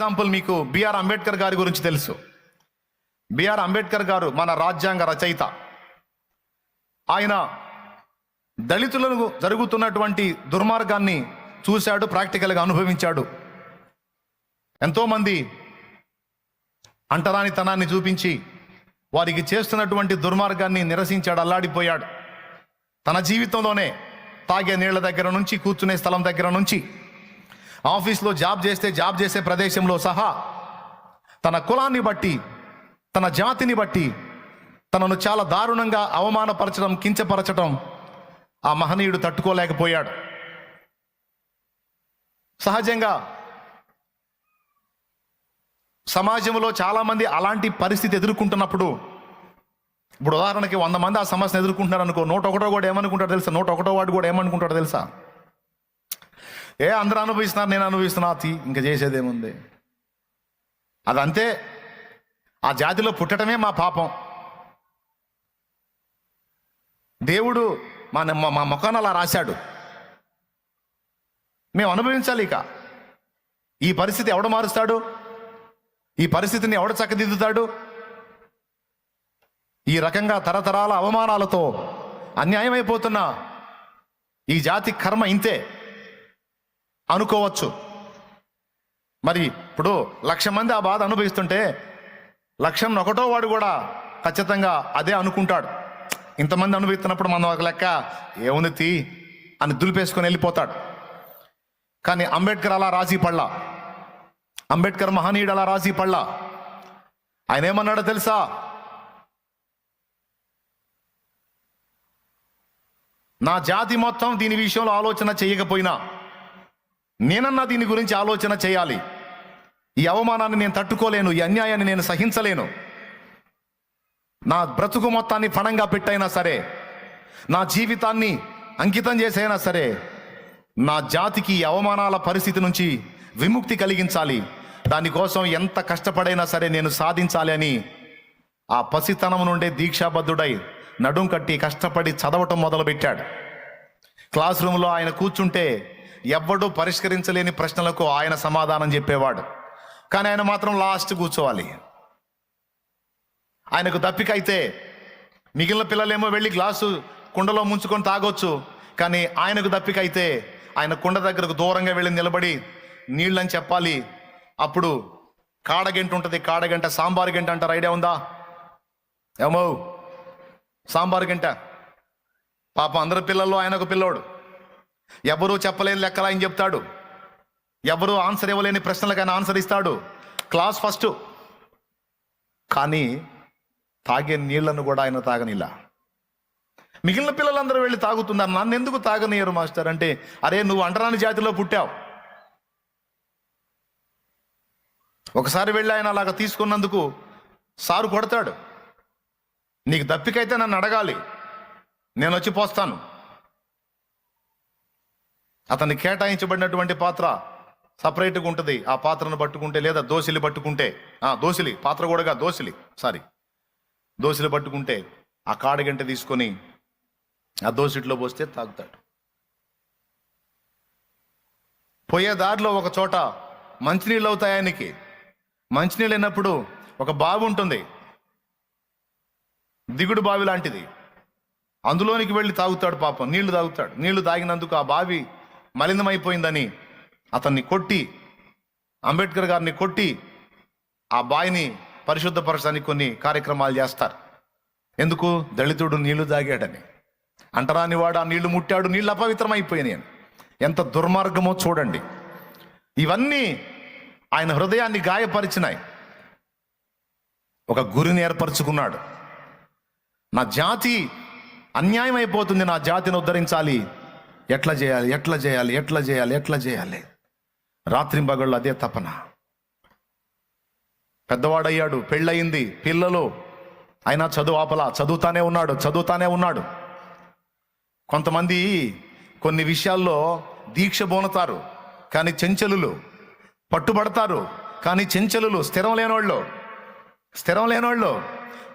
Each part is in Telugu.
ఎగ్జాంపుల్ మీకు బిఆర్ అంబేద్కర్ గారి గురించి తెలుసు. బిఆర్ అంబేద్కర్ గారు మన రాజ్యాంగ రచయిత. ఆయన దళితులకు జరుగుతున్నటువంటి దుర్మార్గాన్ని చూశాడు ప్రాక్టికల్గా అనుభవించాడు. ఎంతోమంది అంటరానితనాన్ని చూపించి వారికి చేస్తున్నటువంటి దుర్మార్గాన్ని నిరసించాడు అల్లాడిపోయాడు. తన జీవితంలోనే తాగే నీళ్ళ దగ్గర నుంచి కూర్చునే స్థలం దగ్గర నుంచి ఆఫీస్లో జాబ్ చేస్తే జాబ్ చేసే ప్రదేశంలో సహా తన కులాన్ని బట్టి తన జాతిని బట్టి తనను చాలా దారుణంగా అవమానపరచడం కించపరచడం ఆ మహనీయుడు తట్టుకోలేకపోయాడు. సహజంగా సమాజంలో చాలామంది అలాంటి పరిస్థితి ఎదుర్కొంటున్నప్పుడు ఇప్పుడు ఉదాహరణకి వంద మంది ఆ సమస్యను ఎదుర్కొంటున్నారు అనుకో నూట ఒకటో కూడా ఏమనుకుంటాడు తెలుసా? నూట ఒకటో వాడు కూడా ఏమనుకుంటాడో తెలుసా? ఏ అందరూ అనుభవిస్తున్నారు నేను అనుభవిస్తున్నా తీ ఇంకా చేసేదేముంది? అదంతే. ఆ జాతిలో పుట్టడమే మా పాపం. దేవుడు మా మా- మా ముఖాన్ని అలా రాశాడు. మేము అనుభవించాలి ఇక. ఈ పరిస్థితి ఎవడు మారుస్తాడు? ఈ పరిస్థితిని ఎవడు చక్కదిద్దుతాడు? ఈ రకంగా తరతరాల అవమానాలతో అన్యాయమైపోతున్న ఈ జాతి కర్మ ఇంతే. అనుకోవచ్చు. మరి ఇప్పుడు లక్ష మంది ఆ బాధ అనుభవిస్తుంటే లక్షం ఒకటో వాడు కూడా ఖచ్చితంగా అదే అనుకుంటాడు. ఇంతమంది అనుభవిస్తున్నప్పుడు మనం ఒక లెక్క ఏముంది తీ అని దులిపేసుకొని వెళ్ళిపోతాడు. కానీ అంబేద్కర్ అలా రాజీ పడలా. అంబేద్కర్ మహనీయుడు అలా రాజీ పడలా. ఆయన ఏమన్నాడో తెలుసా? నా జాతి మొత్తం దీని విషయంలో ఆలోచన చేయకపోయినా నేనన్నా దీని గురించి ఆలోచన చేయాలి. ఈ అవమానాన్ని నేను తట్టుకోలేను ఈ అన్యాయాన్ని నేను సహించలేను. నా బ్రతుకు మొత్తాన్ని ఫణంగా పెట్టైనా సరే నా జీవితాన్ని అంకితం చేసైనా సరే నా జాతికి ఈ అవమానాల పరిస్థితి నుంచి విముక్తి కలిగించాలి. దానికోసం ఎంత కష్టపడైనా సరే నేను సాధించాలి అని ఆ పసితనం నుండే దీక్షాబద్ధుడై నడుం కట్టి కష్టపడి చదవటం మొదలుపెట్టాడు. క్లాస్ రూమ్లో ఆయన కూర్చుంటే ఎవ్వడూ పరిష్కరించలేని ప్రశ్నలకు ఆయన సమాధానం చెప్పేవాడు. కానీ ఆయన మాత్రం లాస్ట్ కూర్చోవాలి. ఆయనకు దప్పికైతే మిగిలిన పిల్లలేమో వెళ్ళి గ్లాసు కుండలో ముంచుకొని తాగొచ్చు. కానీ ఆయనకు దప్పికైతే ఆయన కుండ దగ్గరకు దూరంగా వెళ్ళి నిలబడి నీళ్ళని చెప్పాలి. అప్పుడు కాడగంట ఉంటుంది కాడగంట సాంబార్ గంట అంటారు. ఐడియా ఉందా? ఏమో సాంబార్ గంట. పాప అందరి పిల్లల్లో ఆయన ఒక పిల్లోడు. ఎవరూ చెప్పలేని లెక్కలు ఆయన చెప్తాడు. ఎవరు ఆన్సర్ ఇవ్వలేని ప్రశ్నలకు ఆయన ఆన్సర్ ఇస్తాడు. Class first. కానీ తాగే నీళ్ళను కూడా ఆయన తాగనిలా. మిగిలిన పిల్లలందరూ వెళ్ళి తాగుతున్నారు. నన్ను ఎందుకు తాగనీయరు మాస్టర్? అంటే అరే నువ్వు అంటరాని జాతిలో పుట్టావు. ఒకసారి వెళ్ళి ఆయన అలాగ తీసుకున్నందుకు సారు కొడతాడు. నీకు దప్పికైతే నన్ను అడగాలి. నేను వచ్చి పోస్తాను. అతన్ని కేటాయించబడినటువంటి పాత్ర సపరేట్గా ఉంటుంది. ఆ పాత్రను పట్టుకుంటే లేదా దోశలు పట్టుకుంటే ఆ దోశలి పాత్ర కూడా దోశలి సారీ దోశలు పట్టుకుంటే ఆ కాడగంట తీసుకొని ఆ దోసిట్లో పోస్తే తాగుతాడు. పోయే దారిలో ఒక చోట మంచినీళ్ళు అవుతాయి ఆయనకి మంచినీళ్ళు అయినప్పుడు ఒక బావి ఉంటుంది. దిగుడు బావి లాంటిది. అందులోనికి వెళ్ళి తాగుతాడు పాపం. నీళ్ళు తాగుతాడు. నీళ్ళు తాగినందుకు ఆ బావి మలినమైపోయిందని అతన్ని కొట్టి అంబేద్కర్ గారిని కొట్టి ఆ బాయిని పరిశుద్ధపరచడానికి కొన్ని కార్యక్రమాలు చేస్తారు. ఎందుకు? దళితుడు నీళ్ళు తాగాడని. అంటరాని వాడు ఆ నీళ్ళు ముట్టాడు నీళ్ళు అపవిత్రమైపోయినాయి అని. ఎంత దుర్మార్గమో చూడండి. ఇవన్నీ ఆయన హృదయాన్ని గాయపరిచినాయి. ఒక గురిని ఏర్పరచుకున్నాడు. నా జాతి అన్యాయం అయిపోతుంది నా జాతిని ఉద్ధరించాలి. ఎట్లా చేయాలి ఎట్లా చేయాలి ఎట్లా చేయాలి ఎట్లా చేయాలి? రాత్రి పగళ్ళు అదే తపన. పెద్దవాడయ్యాడు పెళ్ళయింది పిల్లలు. అయినా చదువు ఆపలా చదువుతానే ఉన్నాడు చదువుతానే ఉన్నాడు. కొంతమంది కొన్ని విషయాల్లో దీక్ష బోనతారు కానీ చెంచలులు పట్టుబడతారు కానీ చెంచలులు స్థిరం లేనోళ్ళు స్థిరం లేనోళ్ళు.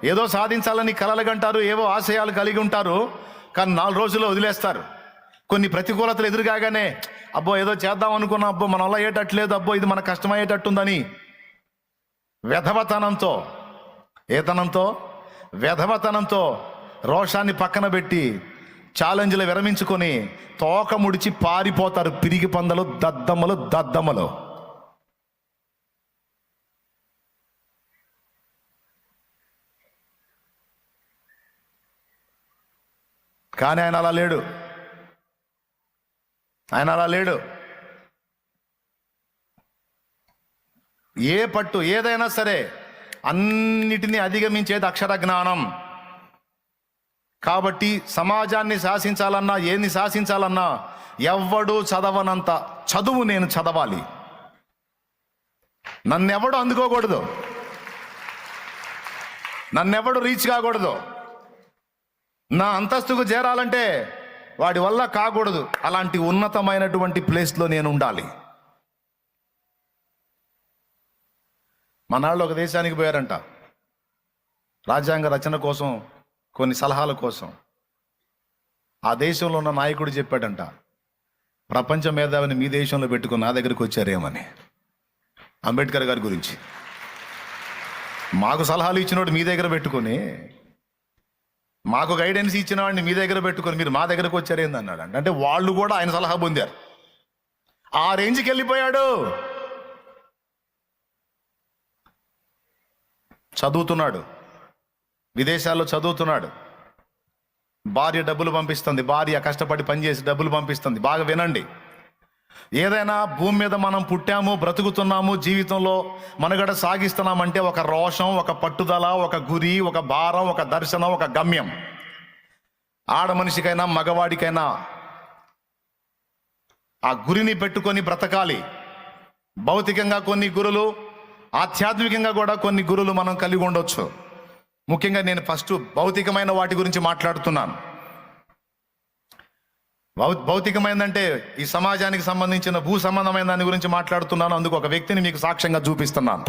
ఏదో సాధించాలని కలలుగంటారు ఏవో ఆశయాలు కలిగి ఉంటారు కానీ నాలుగు రోజుల్లో వదిలేస్తారు. కొన్ని ప్రతికూలతలు ఎదురుగాగానే అబ్బో ఏదో చేద్దాం అనుకున్నాం అబ్బో మన వల్ల అయ్యేటట్లేదు అబ్బో ఇది మన కష్టమయ్యేటట్టుందని. వెధవతనంతో ఏతనంతో వెధవతనంతో రోషాన్ని పక్కన పెట్టి ఛాలెంజ్లు విరమించుకొని తోక ముడిచి పారిపోతారు పిరిగి పందలు దద్దమ్మలు దద్దమ్మలు. కానీ ఆయన అలా లేడు. ఆయన అలా లేడు. ఏ పట్టు ఏదైనా సరే అన్నిటినీ అధిగమించేది అక్షర జ్ఞానం. కాబట్టి సమాజాన్ని శాసించాలన్నా ఏన్ని శాసించాలన్నా ఎవ్వడు చదవనంత చదువు నేను చదవాలి. నన్నెవడు అందుకోకూడదు. నన్నెవడు రీచ్ కాకూడదు నా అంతస్తుకు చేరాలంటే వాడి వల్ల కాకూడదు. అలాంటి ఉన్నతమైనటువంటి ప్లేస్లో నేను ఉండాలి. మనాళ్ళు ఒక దేశానికి పోయారంట. రాజ్యాంగ రచన కోసం కొన్ని సలహాల కోసం. ఆ దేశంలో ఉన్న నాయకుడు చెప్పాడంట ప్రపంచ మేధావిని మీ దేశంలో పెట్టుకుని నా దగ్గరికి వచ్చారేమని. అంబేద్కర్ గారి గురించి. మాకు సలహాలు ఇచ్చినోడు మీ దగ్గర పెట్టుకొని మాకు గైడెన్స్ ఇచ్చిన వాడిని మీ దగ్గర పెట్టుకొని మీరు మా దగ్గరకు వచ్చారేంది అన్నాడు అంటే. వాళ్ళు కూడా ఆయన సలహా పొందారు. ఆ రేంజ్కి వెళ్ళిపోయాడు. చదువుతున్నాడు. విదేశాల్లో చదువుతున్నాడు. భార్య డబ్బులు పంపిస్తుంది. భార్య కష్టపడి పనిచేసి డబ్బులు పంపిస్తుంది. బాగా వినండి. ఏదైనా భూమి మీద మనం పుట్టాము బ్రతుకుతున్నాము జీవితంలో మనుగడ సాగిస్తున్నామంటే ఒక రోషం ఒక పట్టుదల ఒక గురి ఒక భారం ఒక దర్శనం ఒక గమ్యం. ఆడ మనిషికైనా మగవాడికైనా ఆ గురిని పెట్టుకొని బ్రతకాలి. భౌతికంగా కొన్ని గురులు ఆధ్యాత్మికంగా కూడా కొన్ని గురులు మనం కలిగి ఉండొచ్చు. ముఖ్యంగా నేను ఫస్ట్ భౌతికమైన వాటి గురించి మాట్లాడుతున్నాను. భౌతికమైందంటే ఈ సమాజానికి సంబంధించిన భూ సంబంధమైన దాని గురించి మాట్లాడుతున్నాను. అందుకు ఒక వ్యక్తిని మీకు సాక్ష్యంగా చూపిస్తున్నాను.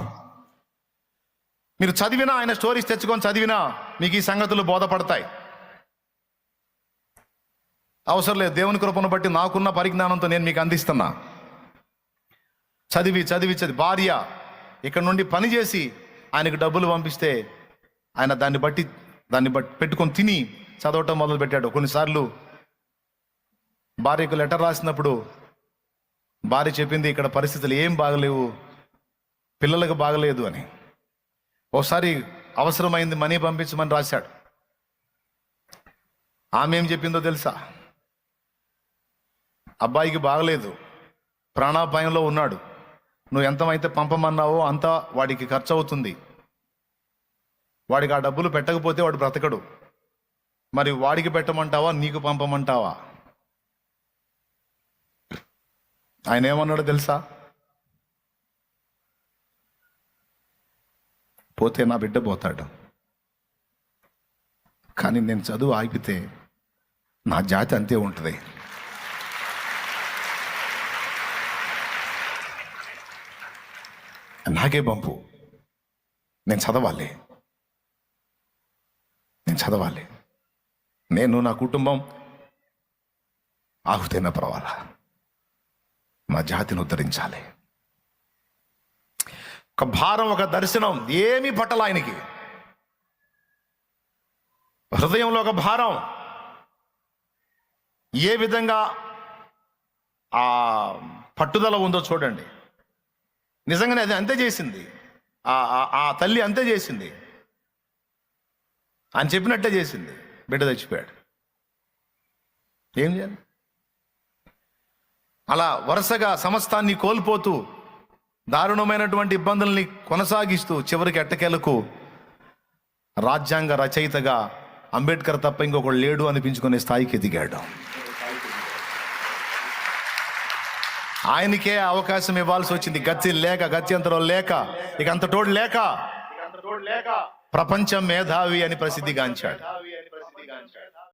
మీరు చదివినా ఆయన స్టోరీస్ తెచ్చుకొని చదివినా మీకు ఈ సంగతులు బోధపడతాయి. అవసరం లేదు. దేవుని కృపను బట్టి నాకున్న పరిజ్ఞానంతో నేను మీకు అందిస్తున్నా. చదివి చదివి చదివి. భార్య ఇక్కడ నుండి పని చేసి ఆయనకు డబ్బులు పంపిస్తే ఆయన దాన్ని బట్టి దాన్ని బట్టి పెట్టుకొని తిని చదవటం మొదలు పెట్టాడు కొన్నిసార్లు భార్యకు లెటర్ రాసినప్పుడు భార్య చెప్పింది ఇక్కడ పరిస్థితులు ఏం బాగలేవు పిల్లలకు బాగలేదు అని. ఒకసారి అవసరమైంది మనీ పంపించమని రాశాడు. ఆమె ఏం చెప్పిందో తెలుసా? అబ్బాయికి బాగలేదు ప్రాణాపాయంలో ఉన్నాడు. నువ్వు ఎంతమైతే పంపమన్నావో అంత వాడికి ఖర్చు అవుతుంది వాడికి ఆ డబ్బులు పెట్టకపోతే వాడు బ్రతకడు. మరి వాడికి పెట్టమంటావా నీకు పంపమంటావా? ఆయన ఏమన్నాడో తెలుసా? పోతే నా బిడ్డ పోతాడు. కానీ నేను చదువు ఆగితే నా జాతి అంతే ఉంటుంది. నాకే పంపు నేను చదవాలి. నేను చదవాలి. నేను నా కుటుంబం ఆహుతైన పర్వాలా? మా జాతిని ఉద్ధరించాలి. ఒక భారం ఒక దర్శనం ఏమీ పట్టల ఆయనకి. హృదయంలో ఒక భారం. ఏ విధంగా ఆ పట్టుదల ఉందో చూడండి. నిజంగానే అది అంతే చేసింది. ఆ- ఆ- తల్లి అంతే చేసింది. అని చెప్పినట్టే చేసింది. బిడ్డ తెచ్చిపోయాడు. ఏం చేయాలి? అలా వరుసగా సమస్తాన్ని కోల్పోతూ దారుణమైనటువంటి ఇబ్బందుల్ని కొనసాగిస్తూ చివరికి ఎట్టకేలకు రాజ్యాంగ రచయితగా అంబేద్కర్ తప్ప ఇంకొకడు లేడు అనిపించుకునే స్థాయికి ఎదిగాడు ఆయనకే అవకాశం ఇవ్వాల్సి వచ్చింది. గత్తి లేక గత్యంతరం లేక ఇక అంత తోడు లేక ప్రపంచ మేధావి అని ప్రసిద్ధిగాంచాడు.